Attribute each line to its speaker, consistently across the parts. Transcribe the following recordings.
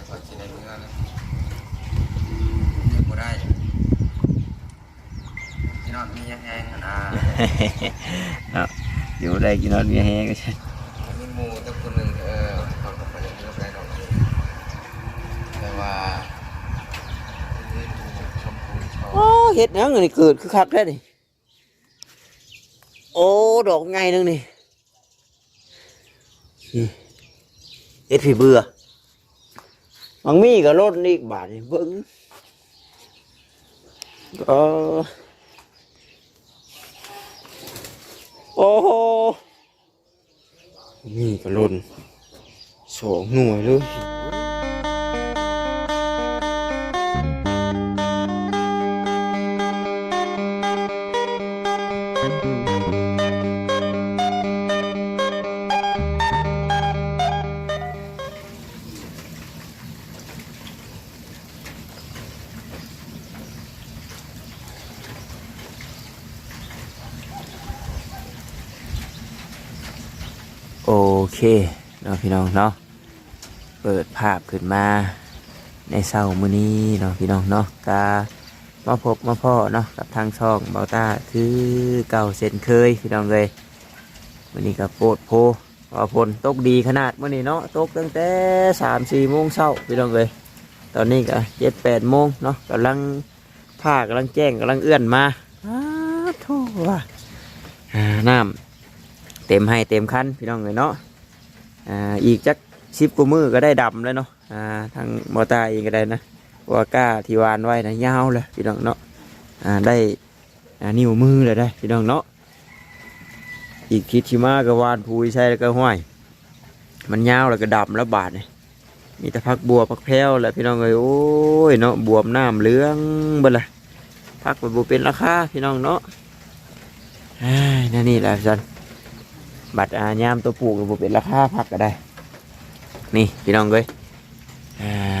Speaker 1: ดี๋ยวขอจะได้เมื่อแล้วเดี๋ยวบ่ได้ที่นอนมีแห้งๆนะ
Speaker 2: เนาะอยู่ได้กินนอนมีแห้งก็ใช่
Speaker 1: มีหมูตั้งคนหนึ่งเออเขาก็ไปเล่นเรื่องไรดอกแต่ว่าที่ดูชมพูชอบ
Speaker 2: โอ้เห็ดหยังอันนี้เกิดคือคักแท้นี่โอ้ดอกไงนึงนี่นี่เห็ดผีเบื่อ มังมีก็ลดอีกบาทเบิ้งก็โอ้โหมีก็ลดสองหน่วยเลย เคเนาะพี่น้องเนาะเปิดภาพขึ้นมาในเสาร์มื้อนี้เนาะพี่น้องเนาะกามาพบมาพ่อเนาะกับทางช่องเบาตาคือเก่าเส้นเคยพี่น้องเลยมื้อนี้ก็โปรดโพว่าฝนตกดีขนาดมื้อนี้เนาะตกตั้งแต่สามสี่โมงเช้าพี่น้องเลยตอนนี้ก็เจ็ดแปดโมงเนาะกำลังผ้ากำลังแจ้งกำลังเอื้อนมาอ้าวโถ่ว่าน้ำเต็มให้เต็มคันพี่น้องเลยเนาะ อ่าอีกจักชิปกูมือก็ได้ดำแล้วเนาะอ่าทางมอเตอร์เองก็ได้นะว่าก้าที่วานไว้นะยาวเลยพี่น้องเนาะอ่าได้อ่านิ้วมือเลยได้พี่น้องเนาะอีกคิดที่มาก็วานพูยใช่แล้วก็ห้วยมันยาวแล้วก็ดำแล้วบาดเนี่ยมีแต่พักบัวพักแพรวแหละพี่น้องเลยโอ้ยเนาะบวมน้ำเหลืองเบิดเลยพักไปบัวเป็นราคาพี่น้องเนาะอ้ายนั่นนี่แหละจัน บัตรอายามตัวปลูกก็เป็นราคาผักก็ได้ นี่พี่น้องเอ้ย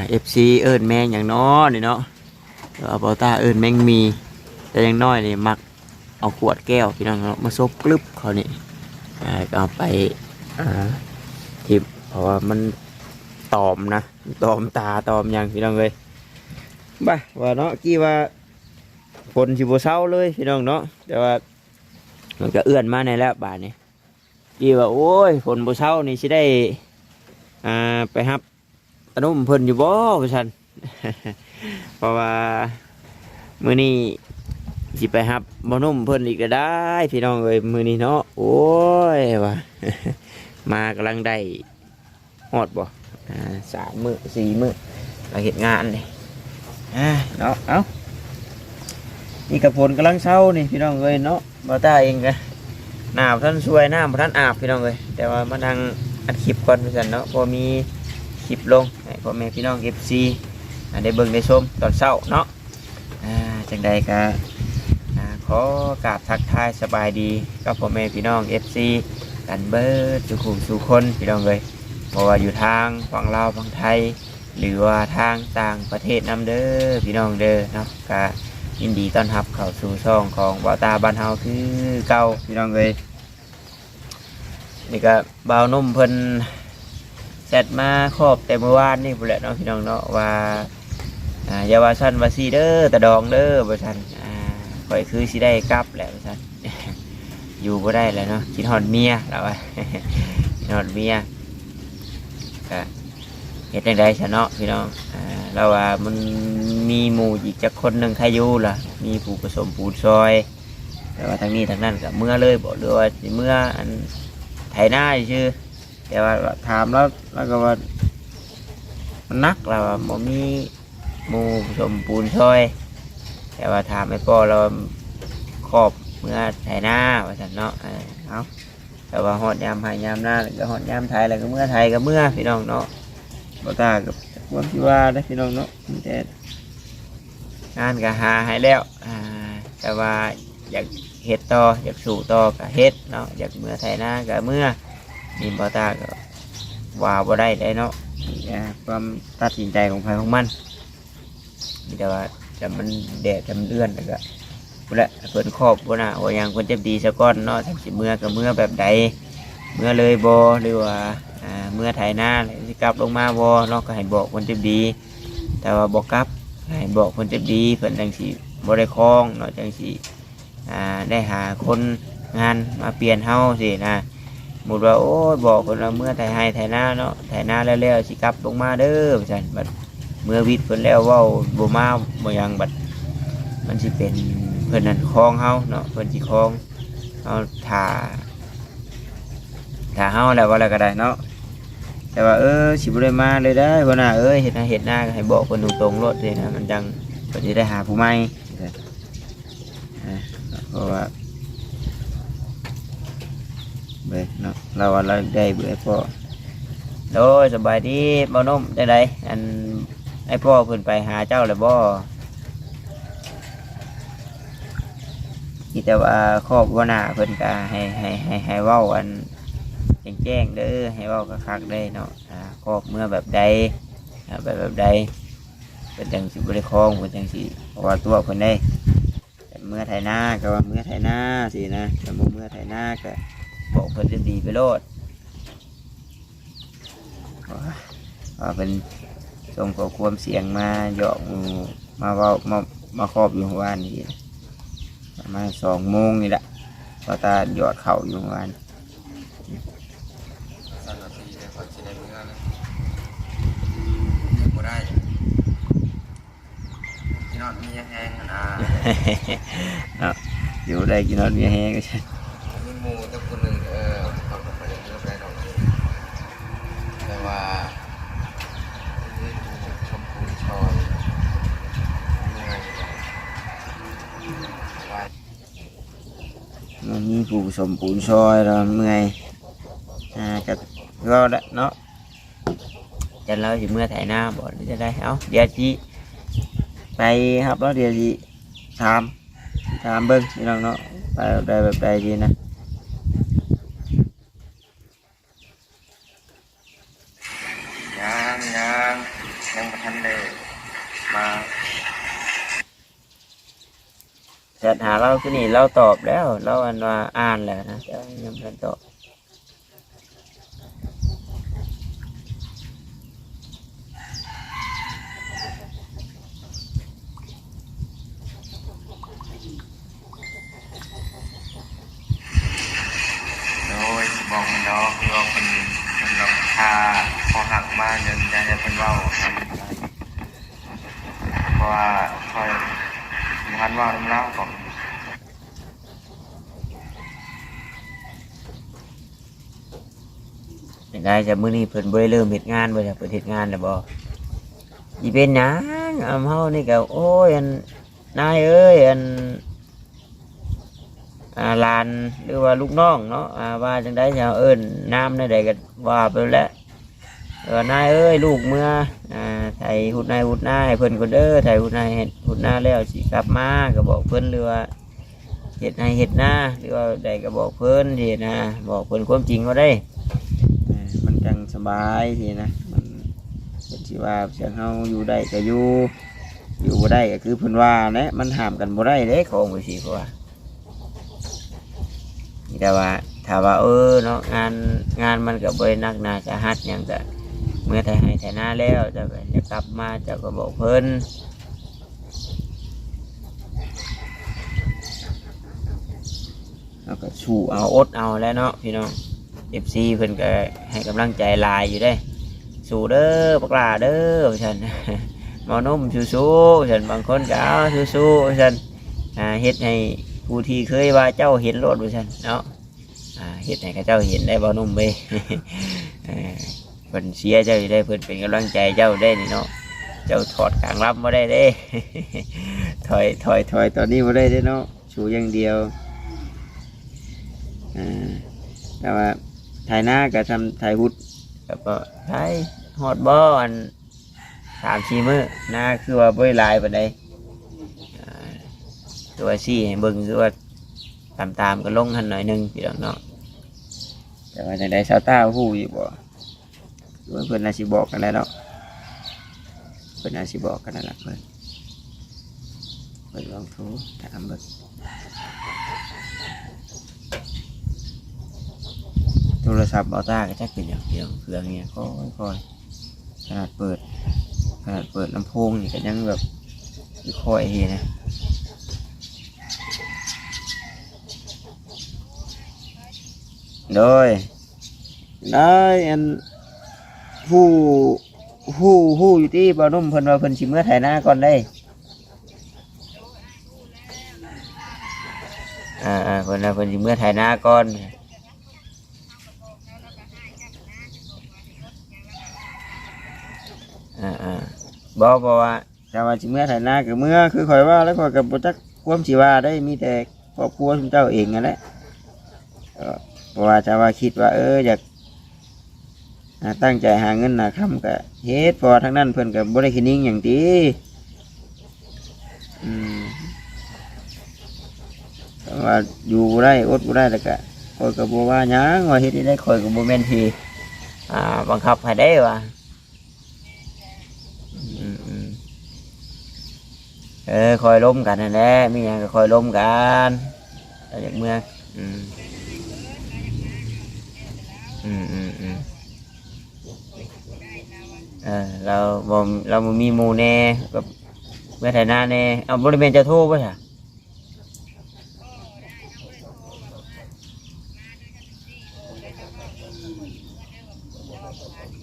Speaker 2: เอฟซีเอิญแมงอย่างน้อนี่เนาะเอาเปาต้าเอิญแมงมี แต่ยังน้อยนี่มักเอาขวดแก้วพี่น้องเนาะมาซบกลึบเขานี่ก็เอาไปทิมเพราะว่ามันตอมนะตอมตาตอมอย่างพี่น้องเลยบ้าว่าเนาะกี่ว่าฝนสิบเศร้าเลยพี่น้องเนาะแต่ว่ามันก็เอื้อนมาในแล้วบาทนี้ กี่ว่าโอ้ยฝนบ่เช้านี่สิได้อ่าไปฮับอนุมเพิ่นอยู่บ่ว่าซั่นเพราะว่ามื้อนี้สิไปฮับบ่นุ่มเพิ่นอีกก็ได้ พี่น้องเอ้ยมื้อนี้เนาะโอ้ยว่ามากำลังได้ฮอดบ่อ่าสามมื้อสี่มื้อเราเฮ็ดงานนี่อ่าเนาะเอ้านี่กับฝนกำลังเช้านี่พี่น้องเอ้ยเนาะบ่ตาเองก็ หนาวท่านช่วยหน้ำท่านอาบพี่น้องเลยแต่ว่ามานั่งอัดคลิปก่อนพี่สันเนาะพอมีคลิปลงให้พ่อแม่พี่น้องเอฟซีได้เบิ่งได้ชมตอนเช้าเนาะจังใดก็ขอกราบทักทายสบายดีกับพ่อแม่พี่น้องเอฟซีกันเบิร์ดจุคุสุคนพี่น้องเลยเพราะว่าอยู่ทางฝั่งลาวฝั่งไทย หรือว่าทางต่างประเทศนํเด้อพี่น้องเด้อเนาะก็ ยินดีต้อนรับเข้าสู่ช่องของบาวตาบ้านเฮาคือเก่าพี่น้องเลยนี่ก็บ่าวนุ่มเพิ่นแซดมาครอบแต่เมื่อวานนี่พุ่นแหละเนาะพี่น้องเนาะว่าอ่าอย่าว่าซั่นว่าซีเด้อตะดองเด้อบ่ซั่นอ่าข่อยคือสิได้กลับแหละบ่ซั่นอยู่บ่ได้แล้วเนาะคิดฮอดเมียแล้วว่าคิดฮอดเมีย เฮ็ดจังได๋ซะเนาะพี่น้องอ่าเราว่ามันมีหมู่อีกจักคนหนึงใครอยู่ล่ะ มีผู้ผสมปูนซอย แต่ว่าทางนี้ทางนั้นก็เมื่อเลยบ่หรือว่าสิเมื่ออันไถนาชื่อแต่ว่าถามแล้วแล้วก็ว่ามันนักแล้วว่าบ่มีหมู่ผสมปูนซอย แต่ว่าถามไอ้พ่อเราครอบเมื่อไถนาว่าซั่นเนาะเออเอาแต่ว่าฮอดยามไห้ยามหน้าแล้วก็ฮอดยามไทยแล้วก็เมื่อไทยก็เมื่อพี่น้องเนาะ บ่ตากับความที่ว่าได้อพี่น้องเนาะมีแต่งานก็หาให้แล้วอ่าแต่ว่าอยากเฮ็ดต่ออยากสู่ต่อก็เฮ็ดเนาะอยากเมื่อไทยนาก็เมื่อนี่บ่ตาก็ว่าบ่ได้เลยเนาะนี่นะความตัดสินใจของใครของมันมีแต่ว่าจะมันแดดจะมันเลื่อนแล้วก็พุ่นแหละเพิ่นครอบบ่น่ะว่าหยังเพิ่นจะดีซะก่อนเนาะถ้าสิเมื่อก็เมื่อแบบใดเมื่อเลยบ่หรือว่าอ่า เมื่อไถนาแล้วสิกลับลงมาบ่เนาะก็ให้บอกคนเจ็บดี แต่ว่าบ่กกลับให้บอกคนเจ็บดีเพิ่นจังสิบ่ได้คล้องเนาะจังสิอ่าได้หาคนงานมาเปลี่ยนเฮาสินะหมดว่าโอ้ยบอกคนว่าเมื่อไถให้ไถนาเนาะไถนาแล้วๆสิกลับลงมาเด้อว่าซั่นบัดเมื่อวิทย์เพิ่นแล้วเว้าบ่มาบ่ยังบัดมันสิเป็นเพิ่นนั่นคล้องเฮาเนาะเพิ่นสิคล้องเฮาถ้าถ้าเฮาแล้วว่าแล้วก็ได้เนาะ แต่ว่าเออสิบได้มาเลยได้พ่อหน้าเอ้ยเห็ดหน้าเห็ดหน้าก็ให้บอกคนตรงๆรถเลยนะมันจังก็จะได้หาผู้ใหม่เพราะว่าเบ้เนาะเราว่าเราได้เบื่อพ่อโดยสบายดีบ่นุ่มได้ไดอันไอพ่อเพิ่นไปหาเจ้าเลยบ่ที่แต่ว่าครอบว่าหน้าเพิ่นก็ให้ให้ให้ให้เว้าอัน แจ้งแจ้งๆเด้อให้เว้าคักได้เนาะอ่าครอบเมื่อแบบใดอ่าแบบแบบใดเป็นจังสิบริคลองเป็นจังสิเพราะว่าตัวคนได้แต่เมื่อไถนาก็ว่าเมื่อไถนาสินะแต่บ่เมื่อไถนาก็บอกเพิ่นดีไปโลดว่าเป็นส่งข้อความเสียงมาหยอกมาเว้ามามาครอบอยู่วานนี้ประมาณสองโมงนี่แหละพอตาหยอดเข่าอยู่วัน
Speaker 1: นาทีเนี่ยก่อนสิได้เมื่อนะบ่ได้พี่น้องมีแห้ง ๆอ่า
Speaker 2: เนาะอยู่ได้กินนอนมีแห้งก็ใช่
Speaker 1: มีหมูเจ้าคนหนึ่งเออเขา
Speaker 2: ถหน้าบ่หรือจะได้เอาเดี๋ยวจีไปครับแล้วเดี๋ยวจีถามถามเบิ้งพี่น้องเนาะไปแบบใดแบบใดจีนะ
Speaker 1: ยังยังยังไม่ทันเลยมา
Speaker 2: จัดหาเราที่นี่เราตอบแล้ว เราอันว่าอ่านแล้วนะแต่ยังไม่ทันตอบ
Speaker 1: โดยบอกมันดอกคือว่าคนคนดอกคาพอหักมาเดินจะให้เป็นเว่าทำอะไรเพราะว่าคอยพัน ว่าน้ำเล่าก่อน
Speaker 2: ยังไงจะมื้อนี้เพิ่นบ่ได้เริ่มเฮ็ดงานบ่จ้ะเพิ่นเฮ็ดงานแล้วบ่อีเป็นหยังอำเฮานี่ก็โอ้ยอันนายเอ้ยอันอ่าลานหรือว่าลูกน้องเนาะอ่าว่าจังได๋จะเอิ้นน้ำในใดก็ว่าไปแล้วเออนายเอ้ยลูกเมื่ออ่า ไถหุดนายหุดนาให้เพิ่นคนเด้อไถหุดนายเฮ็ดหุดนาแล้วสิกลับมาก็บอกเพิ่นหรือว่าเฮ็ดให้เฮ็ดนาหรือว่าใดก็บอกเพิ่นที่นะ บอกเพิ่นความจริงก็ได้อ่ามันจังสบายทีนะมันเป็นที่ว่าเสียงเฮาอยู่ได้ก็อยู่อยู่บ่ได้ก็คือเพิ่นว่าแหละมันห้ามกันบ่ได้เด้ของไปสิเพราะว่านี่แต่ว่าถ้าว่าเออเนาะงานงานมันก็บ่ได้หนักหนาสาหัสหยังก็เมื่อไทยให้ไทยหน้าแล้วจะก็จะกลับมาจะก็บอกเพิ่นแล้วก็สู้เอาอดเอาแล้วเนาะพี่น้องเอฟซีเพิ่นก็ให้กำลังใจลายอยู่ได้ สู้เด้อปกหลาเด้อฉันหมอนุ่มสู้ๆฉันบางคนก็เอาสู้ๆฉันอ่าเฮ็ดให้ผู้ที่เคยว่าเจ้าเห็นรถด้วยฉันเนาะเฮ็ดให้กับเจ้าเห็นได้บ่นุ่มเว้ย เพิ่นเสียเจ้าอยู่ได้เพิ่นเป็นกำลังใจเจ้าได้นี่เนาะเจ้าถอดกลางรับบ่ได้เด้ ถอยถอยถอยตอนนี้บ่ได้เด้เนาะสู้อย่างเดียวอ่าแต่ว่าถ่ายหน้ากับทำถ่ายหุดแล้วก็ถ่ายฮอดบ่อันสามชีมือหน้าคือว่าบ่ไหลายปานใดอ่าตัวซี่ให้เบิ่งคือว่าตามตามๆก็ลงหันหน่อยนึงพี่น้องเนาะแต่ว่าจังได๋ชาวต้าฮู้อยู่บ่ หรือว่าเพิ่นน่าสิบอกกันแล้วเนาะเพิ่นน่าสิบอกกันนั่นล่ะเพิ่อนเพิ่อนลองทรถามเบิ่งโทรศัพท์เอต้าก็จักเป็นอย่างเดียวเครื่องเนี่ยค่อยค่อยๆขนาดเปิดขนาดเปิดลำโพงนี่ก็ยังแบบค่อยเฮนะโดยได้อัน ผู้ผู้ผู้อยู่ที่บ่อนุ่มเพิ่นว่าเพิ่นสิเมื่อไถนาก่อนได้ อ่าอ่าเพิ่นว่าเพิ่นสิเมื่อไถนาก่อนอ่าอ่าบ่บ่ว่าแต่ว่าสิเมื่อไถนาก็เมื่อคือข่อยว่าแล้วข่อยก็บ่จักความสิว่าได้มีแต่ครอบครัวชุมเจ้าเองนั่นแหละเพราะว่าจะว่าคิดว่า เอออยาก ตั้งใจหาเงินหาคำก็เฮ็ดพอทั้งนั้นเพิ่นก็บ่ได้คินิ่งหยังติอืมแต่ว่าอยู่บ่ได้อดบ่ได้แล้วก็คอยกับบัวว่าหยังว่าเฮ็ดได้คอยกับบ่แมนทีบังคับให้ได้ว่าเออคอยล้มกันนั่นแหละมีหยังก็คอยล้มกันแต่จากเมื่ออืมอืมอืม เออเราบ่เราบ่มีหมู่แน่กับเมื่อไถนาแน่เอาบ่ได้แม่นจะโทรบ่ใช่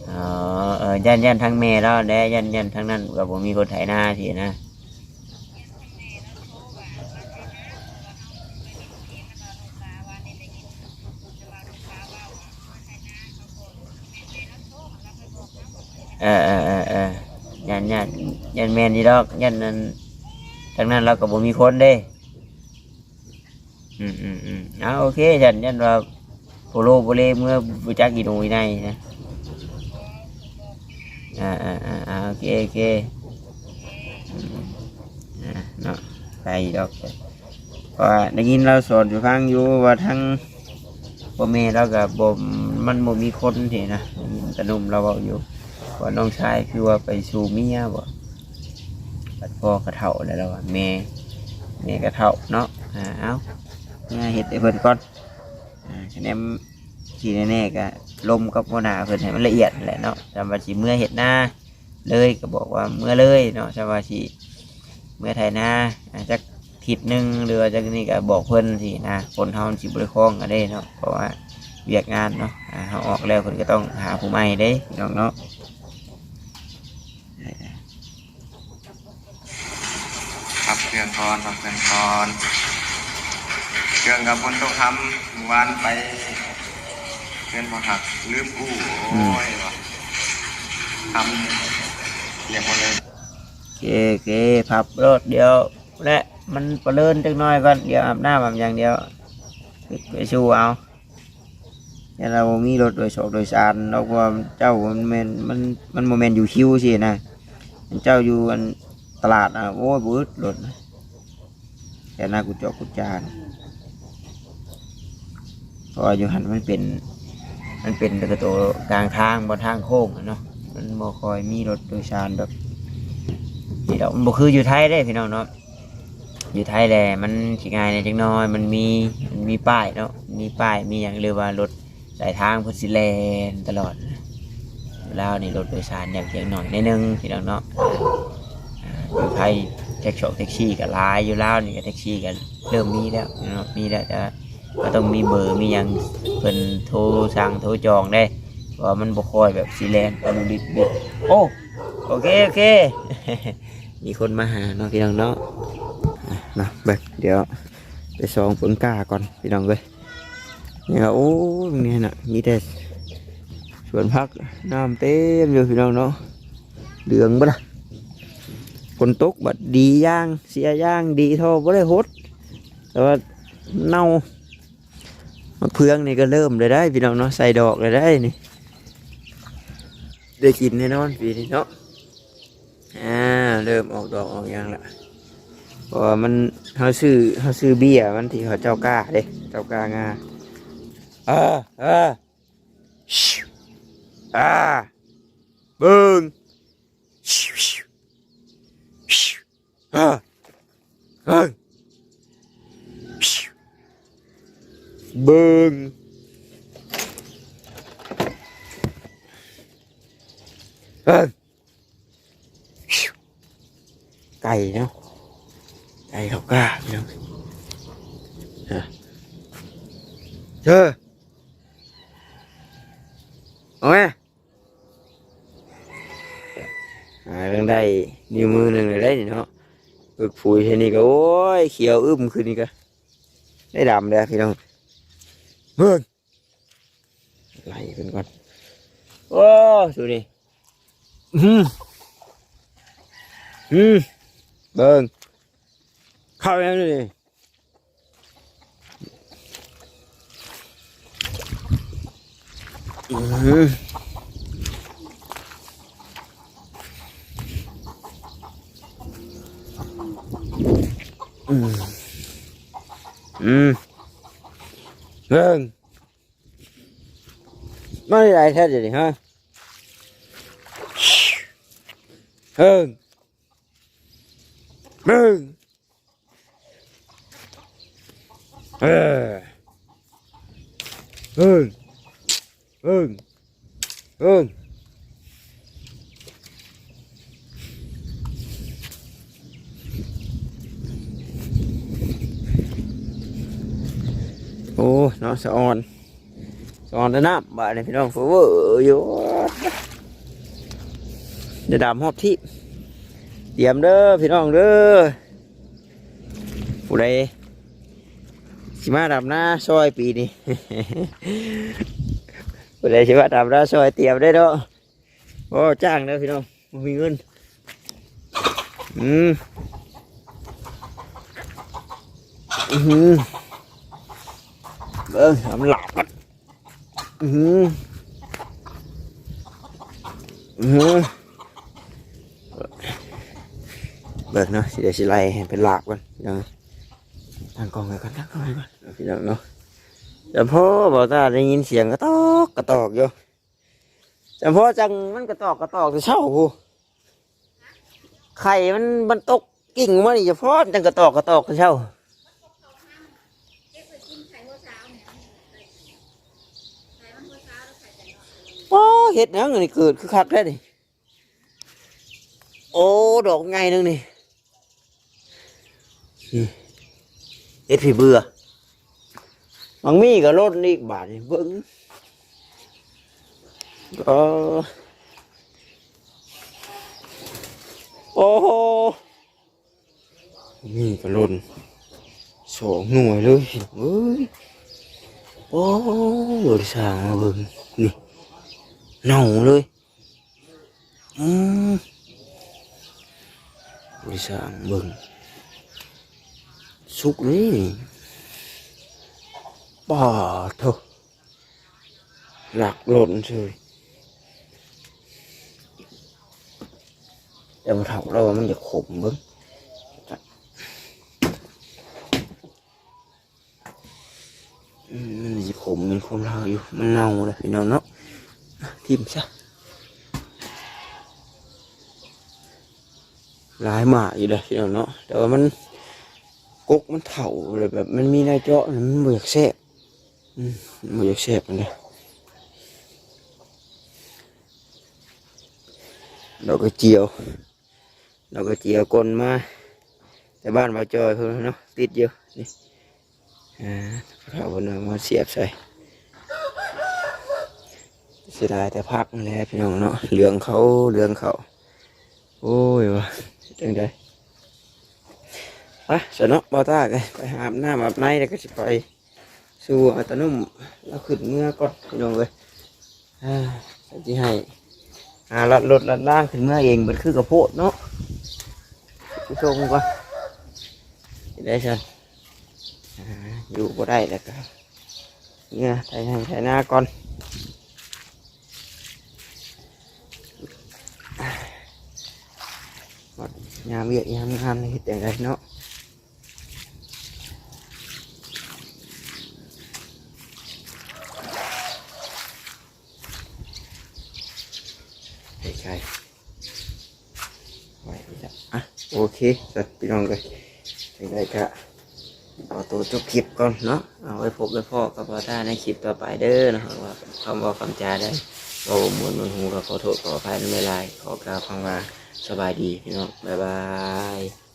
Speaker 2: อ๋อเออยันยันทั้งเมย์แล้วแด้ยันยันทั้งนั้นกับผมมีคนไถนาทีนะ เออเออเออเออยันยันยันแมนนี่ดอกยันนั้นทั้งนั้นเรากับผมมีคนเด้ อืมอืมอืมเอาโอเคยันยันว่าโปโลโปเลเมื่อบุจักกีนูอีในนะอ่าอ่าอ่าอ่าโอเคโอเคอ่าเนาะไปดอกเพราะว่าได้ยินเราสอนอยู่ฟังอยู่ว่าทั้งพ่อแม่เรากับบ่มมันบ่มีคนเถนะได้ยินตะนุ่มเราบอกอยู่ ว่าน้องชายคือว่าไปสูเมียบ่ปัดพ่อกระเท่าแล้วเราว่าแม่แม่กระเท่าเนาะอ่าเอาเนี่ยเห็ดให้เพิ่นก่อนอ่าคะแนนที่แน่ๆก็ลมกับหัวหน้าเพิ่นให้มันละเอียดแหละเนาะจำว่าสิเมื่อเห็ดหน้าเลยก็บอกว่าเมื่อเลยเนาะจำว่าสิเมื่อไทยหน้าอาจจะทิศหนึ่งหรือจากนี้ก็บอกเพิ่นสินะคนเฮาสิบริคล้องกันได้เนาะเพราะว่าเวียกงานเนาะเฮาออกแล้วเพิ่นก็ต้องหาผู้ใหม่เด้น้องเนาะ
Speaker 1: เครื่องก่อนขับเครื่องก่อนเครื่องกับคนต้องทำวานไปเครื่องพอหักลืมกู้โอ้ยวะทำเรียกมาเลย
Speaker 2: เคโอเคพับรถเดียว และมันประเลินจักน้อยก่อนเดี๋ยวอาบน้ำอาบอย่างเดียวไปสู้เอาอย่าเรามีรถโดยสารโดยสารเราว่าเจ้ามันมนมันมันโมเมนต์อยู่คิวสินะเจ้าอยู่อันตลาดอะโอ้ยบืดรถ แต่หน้ากุจอกุจานเพราะอยู่หันมันเป็น มันเป็นกระโตกลางทางบนทางโค้งเนาะมันบ่คอยมีรถโดยสารแบบนี่ดอกมันบ่คืออยู่ไทยได้พี่น้องเนาะอยู่ไทยแหละมันสิง่ายในจังน้อยมันมีมันมีป้ายเนาะมีป้ายมีอย่างเรียกว่ารถสายทางพุทธิแลนตลอดแล้วนี่รถโดยสารอย่างเพียงหน่อยในดนึงพี่น้องเนาะอยู่ไทย ท็กซี่แท็กซี่กับลายอยู่แล้วนี่ก็แท็กซี่กันเริ่มมีแล้วเนาะมีแล้วแต่ก็ต้องมีเบอร์มียังเพิ่นโทรสั่งโทรจองได้ว่ามันบ่ค่อยแบบสีแลนปานุดิบบิดโอ้โอเคโอเค มีคนมาหาเนาะพี่น้องเนาะนะเบิกเดี๋ยวไปซองผลกล้าก่อนพี่น้องเลยเนี่ยโอ้ตรงนี้น่ะมีแต่สวนพักน้ำเต็มอยู่พี่น้องเนาะเหลืองบ่ละ ฝนตกบัดดีย่าง เสียย่างดีเท่าบ่ได้หดแต่ว่าเน่ามะเพืองนี่ก็เริ่มเลยได้พี่น้องเนาะใส่ดอกเลยได้นี่ได้กินแน่นอนปีนี้เนาะอ่าเริ่มออกดอกออกหยางละเพราะมันเขาซื้อเขาซื้อเบี้ยมันที่เขาเจ้ากล้าเด้เจ้ากล้างาเออเออชิวอ่าเบิ่ง ờ. Ờ. Bơm ờ. Cày nó cày học ca đâu chưa ôi à, đây nhiều mưa này đấy thì nó องเออเธอเอาไหมหาเรื่องได้นิ้วมือหนึ่งเลยได้นี่เนาะฝึกปุ๋ยทีนี้ก็โอ้ยเขียวอึมขึ้นนี่ก็ได้ดำเลยพี่น้องเบิ่งไล่ขึ้นก่อนโอ้ดูนี่อืมอืมเบิ่งเข้าแล้วนี่อืม อืมเบิ่งไม่ได้แท้เดี๋ยวนี้ฮะเบิ่งเบิ่งเออเบิ่งเบิ่งเบิ่ง นาะสะออนสะออนแต่น้ำบาดนี่พี่น้องเฟ้อเวอร์อยู่เดี๋ยวดำหอบที่เตรียมเด้อพี่น้องเด้อผู้ใดสิมาดำหน้าซอยปีนี้ ผู้ใดสิมาดำหน้าซอยเตรียมได้เนาะโอ้จ้างเด้อพี่น้องมีเงินอืมอือ หือเบิ่งทำหลับกันอือหืออือหืเบิกเนาะสิเดี๋ยวสิไล่เป็นหลาบกันพี่น้องตั้งกองไว้ก่อนตั้งกองไว้ก่อนเอาพี่น้องเนาะแต่พ่อบอกตาได้ยินเสียงกระตอกกระตอกอยู่แต่พ่อจังมันกระตอกกระตอกจะเช่าหูไข่มันมันตกกิ่งมานี่จะพ่อจังกระตอกกระตอกจะเช่า โอ้เห็ดหยังอันนี่เกิดคือคักได้ดิโอ้ดอกไงนึงนี่นี่เห็ดผีเบื่อมังมีกับรถนี่บาทนี่เบิ้งเออโอ้โหมีกับรถสองหน่วยเลยเอ้ยโอ้บริษัทมางนี่เน่าเลยอืมบริษัทเบิ่งสุกเลยนี่ป่าเถอะหลักหล่นเฉยแต่มาถามเราว่ามันจะขมเบิ่งอืมมัน จะขมมันขมเราอยู่มันเน่าเลยพี่น้องเนาะทิม ซะหลายหมาอยู่เลยพี่น้องเนาะแต่ว่ามันกกมันเถ่าเลยแบบมันมีนายเจาะน่ะมันบ่อยากแซ่บอืมมันบ่อยากแซ่บมันเลยเราก็เจียวเราก็เจียวกลนมาแต่บ้านมาจอยเพิ่นเนาะติดอยู่นี่อ่าเราเพิ่นเอามาเสียบใส่ เสียดายแต่พักนั่แหละพี่น้องเนาะเหลืองเขาเหลืองเขาโอ้ยวะจังไดไปสนเนาะบอต้ากันไปหาอาบน้ำอาบในแล้วก็จะไปสู่อัตนุ่มแล้วขึ้นเมื่อก่อนพี่น้องเลยอ่าจะให้หาลัดรถลัดล่างขึ้นเมื่อเองมันคือกระโพดเนาะผู้ชมก่อนได้ชันอ่าอยู่บ่ได้แล้วก็เนี่ยไถให้ไถหน้าก่อน งานเวียกงานงานเฮ็ดอย่งไรเนาะไว้จ้ะอ่โอเคสัตว์พี่น้องเลยถึงได้ก็ขอตัวจบคลิปก่อนเนาะเอาไว้พบไว้พ่อกับพ่อท่าในคลิปต่อไปเด้อนะครับว่าคำว่าคำจาได้บ่มวนมวนหูก็ขอโทษขออภัยในเวลาขอกล่าวคำว่า สบายดีพี่น้องบ๊ายบาย